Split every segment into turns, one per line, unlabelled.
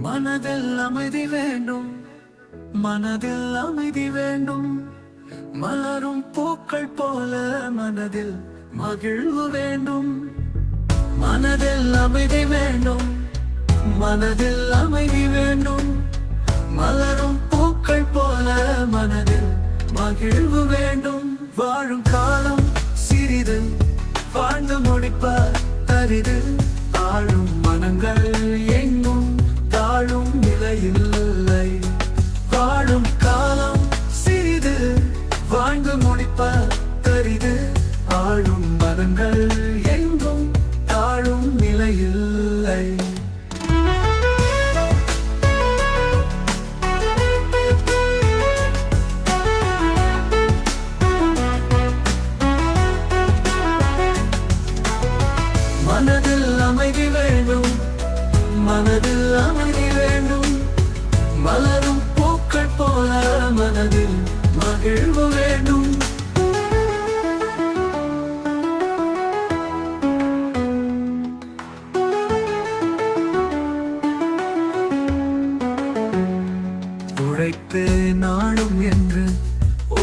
மனதில் அமைதி வேண்டும். மனதில் அமைதி வேண்டும். மலரும் பூக்கள் போல மனதில் மகிழ்வு வேண்டும். மனதில் அமைதி வேண்டும். மனதில் அமைதி வேண்டும். மலரும் பூக்கள் போல மனதில் மகிழ்வு வேண்டும். வாழும் காலம் சிறிது வாழ்ந்து முடிப்பார் தரிது. ஆளும் மனங்கள் எங்கும் வாழும் நிலையில்லை. வாழும் காலம் சிறிது. வாழ்ந்து முடிப்பார் தரிது. ஆளும் மரங்கள் எங்கும் தாழும் நிலையில்லை. மனதில் அமைதி வேண்டும். மனதில் அமைதி மகிழ்வு வேண்டும் உழைப்பே நாடும் என்று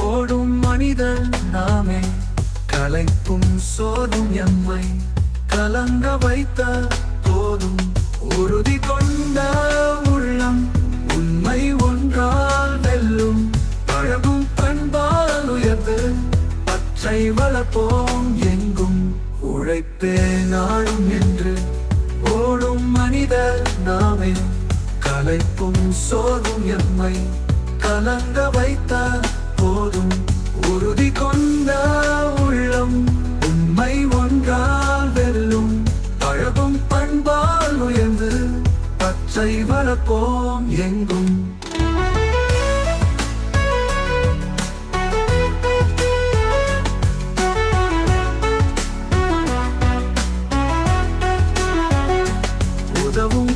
ஓடும் மனிதன் நாமே. கலைப்பும் சோதும் எம்மை கலங்க வைத்த போதும் உறுதி கொண்ட உள்ளம். போம் எங்கும் உழைப்பே நாளும் என்று ஓடும் மனிதர் நாமே. கலைப்பும் சோதும் எம்மை கலங்க வைத்த போதும். உறுதி கொண்ட உள்ளம் உண்மை ஒன்றால் வெல்லும். பழகும் பண்பால் உயர்ந்து பச்சை வளர்ப்போம் எங்கும்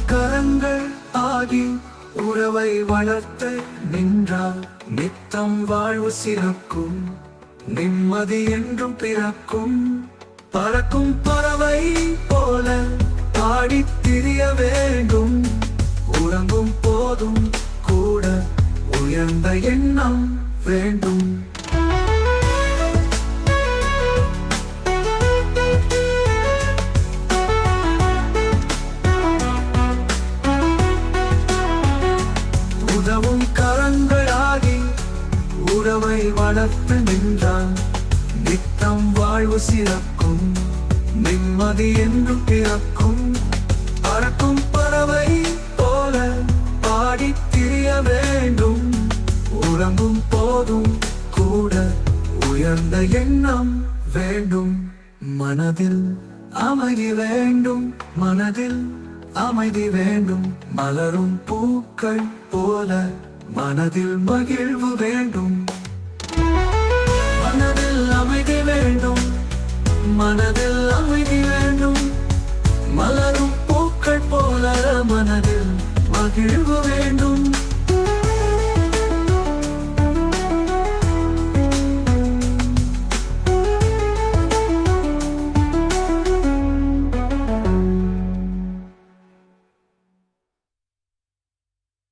கரங்கள் ஆகி உறவை வளர்த்த நின்றால் நித்தம் வாழ்வு சிறக்கும். நிம்மதி என்றும் பிறக்கும். பறக்கும் பறவை போல பாடி திரிய வேண்டும். உறங்கும் போதும் கூட உயர்ந்த எண்ணம் வேண்டும். உறவை வளர்த்து நின்றான் நித்தம் வாழ்வு சிறக்கும் நிம்மதி என்று பிறக்கும். பறக்கும் பறவை போல பாடி திரிய வேண்டும். உறங்கும் போதும் கூட உயர்ந்த எண்ணம் வேண்டும். மனதில் அமைதி வேண்டும் மனதில் அமைதி வேண்டும். மலரும் பூக்கள் போல மனதில் மகிழ்வு வேண்டும். வேண்டும். மனதில் அமைதி